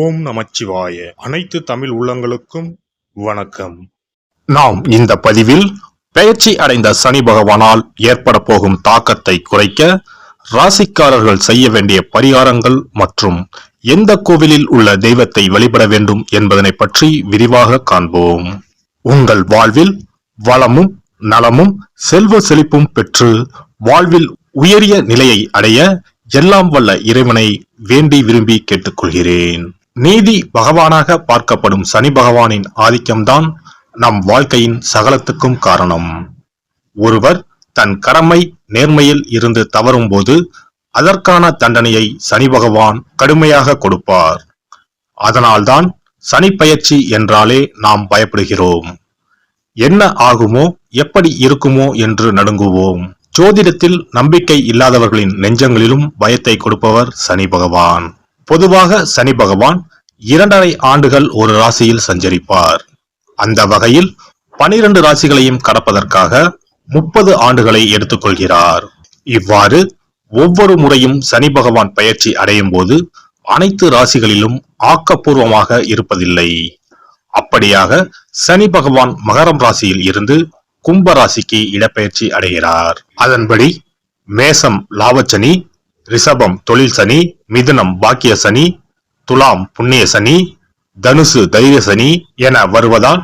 ஓம் நமச்சிவாய. அனைத்து தமிழ் உள்ளங்களுக்கும் வணக்கம். நாம் இந்த பதிவில் பெயர்ச்சி அடைந்த சனி பகவானால் ஏற்பட போகும் தாக்கத்தை குறைக்க ராசிக்காரர்கள் செய்ய வேண்டிய பரிகாரங்கள் மற்றும் எந்த கோவிலில் உள்ள தெய்வத்தை வழிபட வேண்டும் என்பதனை பற்றி விரிவாக காண்போம். உங்கள் வாழ்வில் வளமும் நலமும் செல்வ செழிப்பும் பெற்று வாழ்வில் உயரிய நிலையை அடைய எல்லாம் வல்ல இறைவனை வேண்டி விரும்பி கேட்டுக்கொள்கிறேன். நீதி பகவானாக பார்க்கப்படும் சனி பகவானின் ஆதிக்கம்தான் நம் வாழ்க்கையின் சகலத்துக்கும் காரணம். ஒருவர் தன் கடமை நேர்மையில் இருந்து தவறும் போது அதற்கான தண்டனையை சனி பகவான் கடுமையாக கொடுப்பார். அதனால்தான் சனி பயிற்சி என்றாலே நாம் பயப்படுகிறோம். என்ன ஆகுமோ எப்படி இருக்குமோ என்று நடுங்குவோம். ஜோதிடத்தில் நம்பிக்கை இல்லாதவர்களின் நெஞ்சங்களிலும் பயத்தை கொடுப்பவர் சனி பகவான். பொதுவாக சனி பகவான் இரண்டரை ஆண்டுகள் ஒரு ராசியில் சஞ்சரிப்பார். அந்த வகையில் பனிரெண்டு ராசிகளையும் கடப்பதற்காக முப்பது ஆண்டுகளை எடுத்துக்கொள்கிறார். இவ்வாறு ஒவ்வொரு முறையும் சனி பகவான் பயிற்சி அடையும் போது அனைத்து ராசிகளிலும் ஆக்கப்பூர்வமாக இருப்பதில்லை. அப்படியாக சனி பகவான் மகரம் ராசியில் இருந்து கும்ப ராசிக்கு இடப்பெயர்ச்சி அடைகிறார். அதன்படி மேசம் லாபச்சனி ரிஷபம் தொழில் சனி மிதுனம் பாக்கிய சனி துலாம் புண்ணிய சனி தனுசு தைரிய சனி என வருவதால்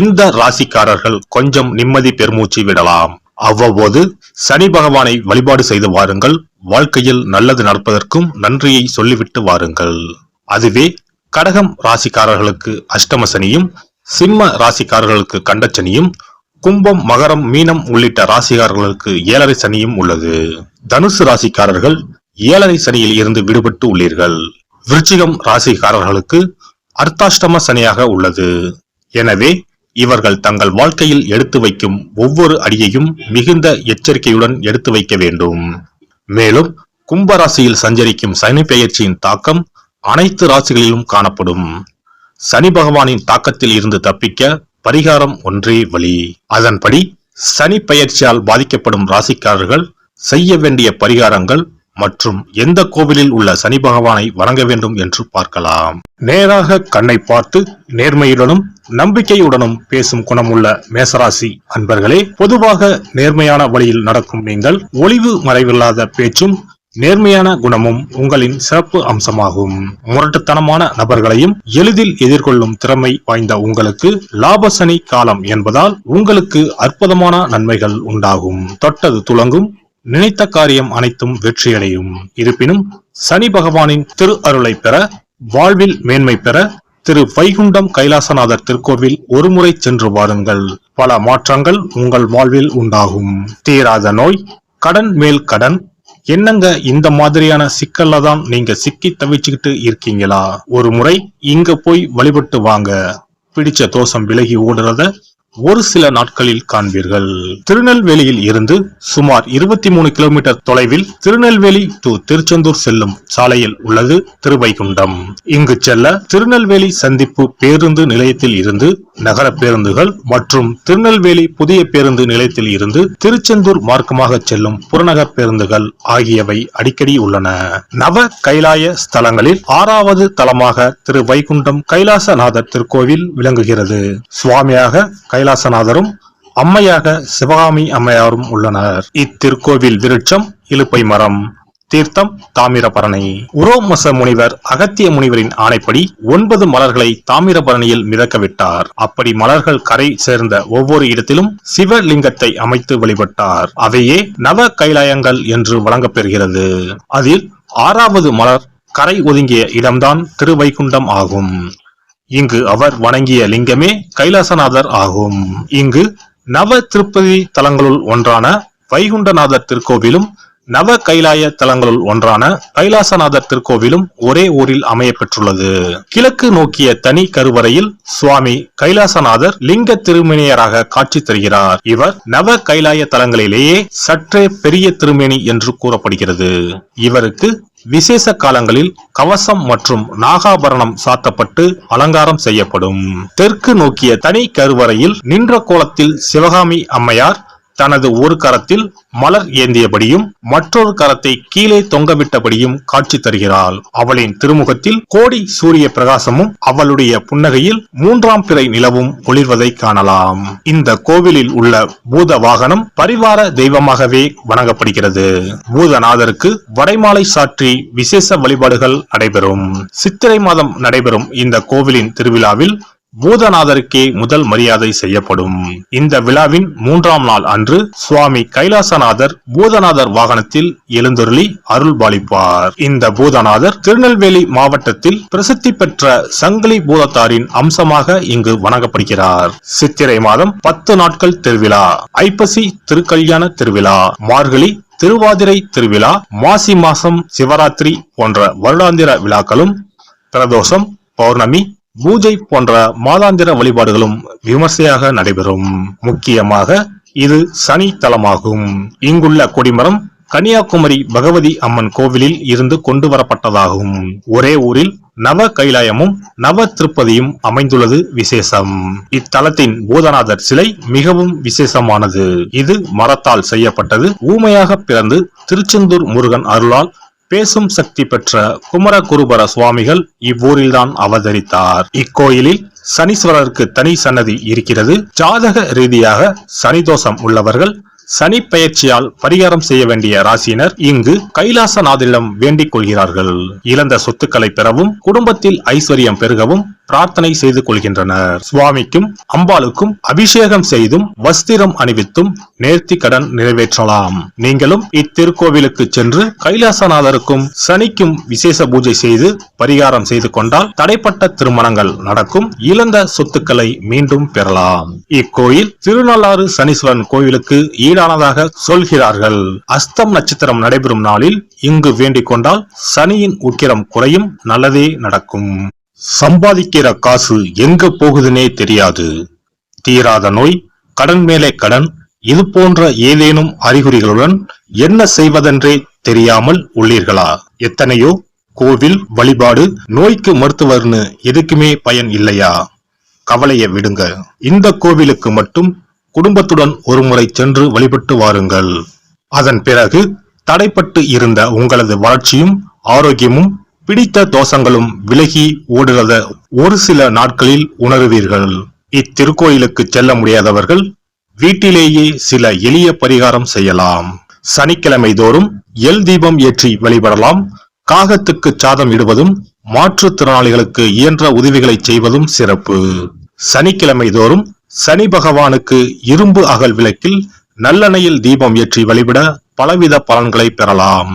இந்த ராசிக்காரர்கள் கொஞ்சம் நிம்மதி பெருமூச்சு விடலாம். அவ்வப்போது சனி பகவானை வழிபாடு செய்து வாருங்கள். வாழ்க்கையில் நல்லது நடப்பதற்கும் நன்றியை சொல்லிவிட்டு வாருங்கள். அதுவே கடகம் ராசிக்காரர்களுக்கு அஷ்டம சனியும் சிம்ம ராசிக்காரர்களுக்கு கண்டச்சனியும் கும்பம் மகரம் மீனம் உள்ளிட்ட ராசிக்காரர்களுக்கு ஏழரை சனியும் உள்ளது. தனுசு ராசிக்காரர்கள் ஏழரை சனியில் இருந்து விடுபட்டு உள்ளீர்கள். விருச்சிகம் ராசிக்காரர்களுக்கு அர்த்தாஷ்டம சனியாக உள்ளது. எனவே இவர்கள் தங்கள் வாழ்க்கையில் எடுத்து வைக்கும் ஒவ்வொரு அடியையும் மிகுந்த எச்சரிக்கையுடன் எடுத்து வைக்க வேண்டும். மேலும் கும்ப ராசியில் சஞ்சரிக்கும் சனி பெயர்ச்சியின் தாக்கம் அனைத்து ராசிகளிலும் காணப்படும். சனி பகவானின் தாக்கத்தில் இருந்து தப்பிக்க பரிகாரம் ஒன்றே வழி. அதன்படி சனி பெயர்ச்சியால் பாதிக்கப்படும் ராசிக்காரர்கள் செய்ய வேண்டிய பரிகாரங்கள் மற்றும் எந்த கோவிலில் உள்ள சனி பகவானை வணங்க வேண்டும் என்று பார்க்கலாம். நேராக கண்ணை பார்த்து நேர்மையுடனும் நம்பிக்கையுடனும் பேசும் குணமுள்ள மேசராசி அன்பர்களே பொதுவாக நேர்மையான வழியில் நடக்கும் நீங்கள் ஒளிவு மறைவில்லாத பேச்சும் நேர்மையான குணமும் உங்களின் சிறப்பு அம்சமாகும். முரட்டுத்தனமான நபர்களையும் எளிதில் எதிர்கொள்ளும் திறமை வாய்ந்த உங்களுக்கு லாபசனி காலம் என்பதால் உங்களுக்கு அற்புதமான நன்மைகள் உண்டாகும். தொட்டது துலங்கும் நினைத்த காரியம் அனைத்தும் வெற்றியடையும் இருப்பினும் சனி பகவானின் திரு அருளை பெற வாழ்வில் மேன்மை பெற திரு வைகுண்டம் கைலாசநாதர் திருக்கோவில் ஒருமுறை சென்று வாருங்கள். பல மாற்றங்கள் உங்கள் வாழ்வில் உண்டாகும். தீராத நோய் கடன் மேல் கடன் என்னங்க இந்த மாதிரியான சிக்கல்ல தான் நீங்க சிக்கி தவிச்சுக்கிட்டு இருக்கீங்களா? ஒரு முறை இங்க போய் வழிபட்டு வாங்க. பிடிச்ச தோஷம் விலகி ஓடுறத ஒரு சில நாட்களில் காண்பீர்கள். திருநெல்வேலியில் இருந்து சுமார் இருபத்தி மூணு கிலோமீட்டர் தொலைவில் திருநெல்வேலி டு திருச்செந்தூர் செல்லும் சாலையில் உள்ளது திருவைகுண்டம். இங்கு செல்ல திருநெல்வேலி சந்திப்பு பேருந்து நிலையத்தில் இருந்து நகர பேருந்துகள் மற்றும் திருநெல்வேலி புதிய பேருந்து நிலையத்தில் இருந்து திருச்செந்தூர் மார்க்கமாக செல்லும் புறநகர் பேருந்துகள் ஆகியவை அடிக்கடி உள்ளன. நவ கைலாய ஸ்தலங்களில் ஆறாவது தலமாக திரு வைகுண்டம் கைலாசநாதர் திருக்கோவில் விளங்குகிறது. சுவாமியாக கைலாசநாதரும் அம்மையாக சிவகாமி அம்மையாரும் உள்ளனர். இத்திருக்கோவில் விருட்சம் இலுப்பை மரம் தீர்த்தம் தாமிரபரணி. உரோமச முனிவர் அகத்திய முனிவரின் ஆணைப்படி ஒன்பது மலர்களை தாமிரபரணியில் மிதக்க விட்டார் அப்படி மலர்கள் கரை சேர்ந்த ஒவ்வொரு இடத்திலும் சிவலிங்கத்தை அமைத்து வழிபட்டார். அவையே நவ கைலாயங்கள் என்று வழங்கப்பெறுகிறது. அதில் ஆறாவது மலர் கரை ஒதுங்கிய இடம்தான் திருவைகுண்டம் ஆகும். இங்கு அவர் வணங்கிய லிங்கமே கைலாசநாதர் ஆகும். இங்கு நவ திருப்பதி தலங்களுள் ஒன்றான வைகுண்டநாதர் திருக்கோவிலும் நவ கைலாய தலங்களுள் ஒன்றான கைலாசநாதர் திருக்கோவிலும் ஒரே ஊரில் அமைய பெற்றுள்ளது கிழக்கு நோக்கிய தனி கருவறையில் சுவாமி கைலாசநாதர் லிங்க திருமேனியராக காட்சி தருகிறார். இவர் நவ கைலாய தலங்களிலேயே சற்றே பெரிய திருமேனி என்று கூறப்படுகிறது. இவருக்கு விசேஷ காலங்களில் கவசம் மற்றும் நாகாபரணம் சாத்தப்பட்டு அலங்காரம் செய்யப்படும். தெற்கு நோக்கிய தனி கருவறையில் நின்ற கோலத்தில் சிவகாமி அம்மையார் தனது ஒரு கரத்தில் மலர் ஏந்தியபடியும் மற்றொரு கரத்தை கீழே தொங்கவிட்டபடியும் காட்சி தருகிறாள். அவளின் திருமுகத்தில் கோடி சூரிய பிரகாசமும் அவளுடைய புன்னகையில் மூன்றாம் பிறை நிலவும் ஒளிர்வதை காணலாம். இந்த கோவிலில் உள்ள பூத வாகனம் பரிவார தெய்வமாகவே வணங்கப்படுகிறது. பூதநாதருக்கு வடைமாலை சாற்றி விசேஷ வழிபாடுகள் நடைபெறும். சித்திரை மாதம் நடைபெறும் இந்த கோவிலின் திருவிழாவில் பூதநாதருக்கே முதல் மரியாதை செய்யப்படும். இந்த விழாவின் மூன்றாம் நாள் அன்று சுவாமி கைலாசநாதர் பூதநாதர் வாகனத்தில் எழுந்தருளி அருள்பாலிப்பார். இந்த பூதநாதர் திருநெல்வேலி மாவட்டத்தில் பிரசித்தி பெற்ற சங்கிலி பூதத்தாரின் அம்சமாக இங்கு வணங்கப்படுகிறார். சித்திரை மாதம் பத்து நாட்கள் திருவிழா. ஐப்பசி திருக்கல்யாண திருவிழா. மார்கழி திருவாதிரை திருவிழா. மாசி மாசம் சிவராத்திரி போன்ற வருடாந்திர விழாக்களும் பிரதோஷம் பௌர்ணமி பூஜை போன்ற மாதாந்திர வழிபாடுகளும் விமர்சையாக நடைபெறும். முக்கியமாக இது சனி தலமாகும் இங்குள்ள கொடிமரம் கன்னியாகுமரி பகவதி அம்மன் கோவிலில் இருந்து கொண்டு வரப்பட்டதாகும். ஒரே ஊரில் நவ கைலாயமும் நவ திருப்பதியும் அமைந்துள்ளது விசேஷம். இத்தலத்தின் பூதநாதர் சிலை மிகவும் விசேஷமானது. இது மரத்தால் செய்யப்பட்டது. ஊமையாக பிறந்து திருச்செந்தூர் முருகன் அருளால் பேசும் சக்தி பெற்ற குமரகுருபர சுவாமிகள் இவ்வூரில்தான் அவதரித்தார். இக்கோயிலில் சனீஸ்வரருக்கு தனி சன்னதி இருக்கிறது. ஜாதக ரீதியாக சனிதோஷம் உள்ளவர்கள் சனி பயிற்சியால் பரிகாரம் செய்ய வேண்டிய ராசியினர் இங்கு கைலாசநாதரிடம் வேண்டிக் கொள்கிறார்கள். இழந்த சொத்துக்களை பெறவும் குடும்பத்தில் ஐஸ்வர்யம் பெருகவும் பிரார்த்தனை செய்து கொள்கின்றனர். சுவாமிக்கும் அம்பாளுக்கும் அபிஷேகம் செய்தும் வஸ்திரம் அணிவித்தும் நேர்த்தி கடன் நிறைவேற்றலாம். நீங்களும் இத்திருக்கோவிலுக்கு சென்று கைலாசநாதருக்கும் சனிக்கும் விசேஷ பூஜை செய்து பரிகாரம் செய்து கொண்டால் தடைப்பட்ட திருமணங்கள் நடக்கும். இழந்த சொத்துக்களை மீண்டும் பெறலாம். இக்கோயில் திருநள்ளாறு சனீஸ்வரன் கோவிலுக்கு ஈடானதாக சொல்கிறார்கள். அஸ்தம் நட்சத்திரம் நடைபெறும் நாளில் இங்கு வேண்டிக் கொண்டால் சனியின் உக்கிரம் குறையும் நல்லதே நடக்கும். சம்பாதிக்கிற காசு எங்க போகுதுன்னே தெரியாது. தீராத நோய் கடன் மேலே கடன் இது போன்ற ஏதேனும் அறிகுறிகளுடன் என்ன செய்வதென்றே தெரியாமல் உள்ளீர்களா? எத்தனையோ கோவில் வழிபாடு நோய்க்கு மருத்துவர்னு எதுக்குமே பயன் இல்லையா? கவலைய விடுங்க. இந்த கோவிலுக்கு மட்டும் குடும்பத்துடன் ஒருமுறை சென்று வழிபட்டு வாருங்கள். அதன் பிறகு தடைப்பட்டு இருந்த உங்களது வளர்ச்சியும் ஆரோக்கியமும் பிடித்த தோஷங்களும் விலகி ஓடுறத ஒரு சில நாட்களில் உணருவீர்கள். இத்திருக்கோயிலுக்கு செல்ல முடியாதவர்கள் வீட்டிலேயே சில எளிய பரிகாரம் செய்யலாம். சனிக்கிழமை தோறும் எல் தீபம் ஏற்றி வழிபடலாம். காகத்துக்கு சாதம் இடுவதும் மாற்றுத்திறனாளிகளுக்கு இயன்ற உதவிகளை செய்வதும் சிறப்பு. சனிக்கிழமை தோறும் சனி பகவானுக்கு இரும்பு அகல் விளக்கில் நல்லெண்ணையில் தீபம் ஏற்றி வழிபட பலவித பலன்களை பெறலாம்.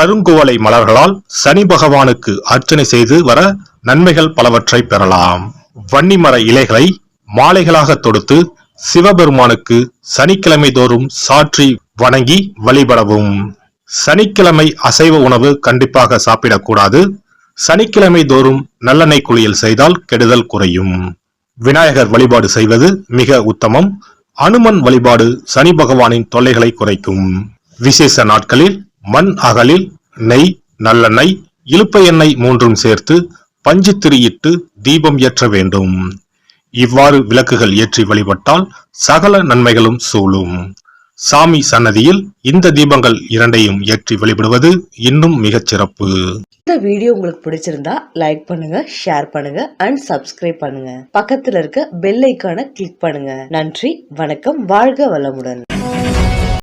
கருங்குவலை மலர்களால் சனி பகவானுக்கு அர்ச்சனை செய்து வர நன்மைகள் பலவற்றை பெறலாம். வன்னிமர இலைகளை மாலைகளாக தொடுத்து சிவபெருமானுக்கு சனிக்கிழமை தோறும் சாற்றி வணங்கி வழிபடவும். சனிக்கிழமை அசைவ உணவு கண்டிப்பாக சாப்பிடக்கூடாது. சனிக்கிழமை தோறும் நல்லெண்ணெய் குளியல் செய்தால் கெடுதல் குறையும். விநாயகர் வழிபாடு செய்வது மிக உத்தமம். அனுமன் வழிபாடு சனி பகவானின் தொல்லைகளை குறைக்கும். விசேஷ நாட்களில் மண் அகலில் நெய் நல்லெண்ணெய் இழுப்ப எண்ணெய் மூன்றும் சேர்த்து பஞ்சு திரியிட்டு தீபம் ஏற்ற வேண்டும். இவ்வாறு விளக்குகள் ஏற்றி வழிபட்டால் சகல நன்மைகளும் சூழும். சாமி சன்னதியில் இந்த தீபங்கள் இரண்டையும் ஏற்றி வழிபடுவது இன்னும் மிகச் சிறப்பு. இந்த வீடியோ உங்களுக்கு பிடிச்சிருந்தா லைக் பண்ணுங்க ஷேர் பண்ணுங்க அண்ட் சப்ஸ்கிரைப் பண்ணுங்க. பக்கத்துல இருக்க பெல் ஐக்கான கிளிக் பண்ணுங்க. நன்றி வணக்கம் வாழ்க வளமுடன்.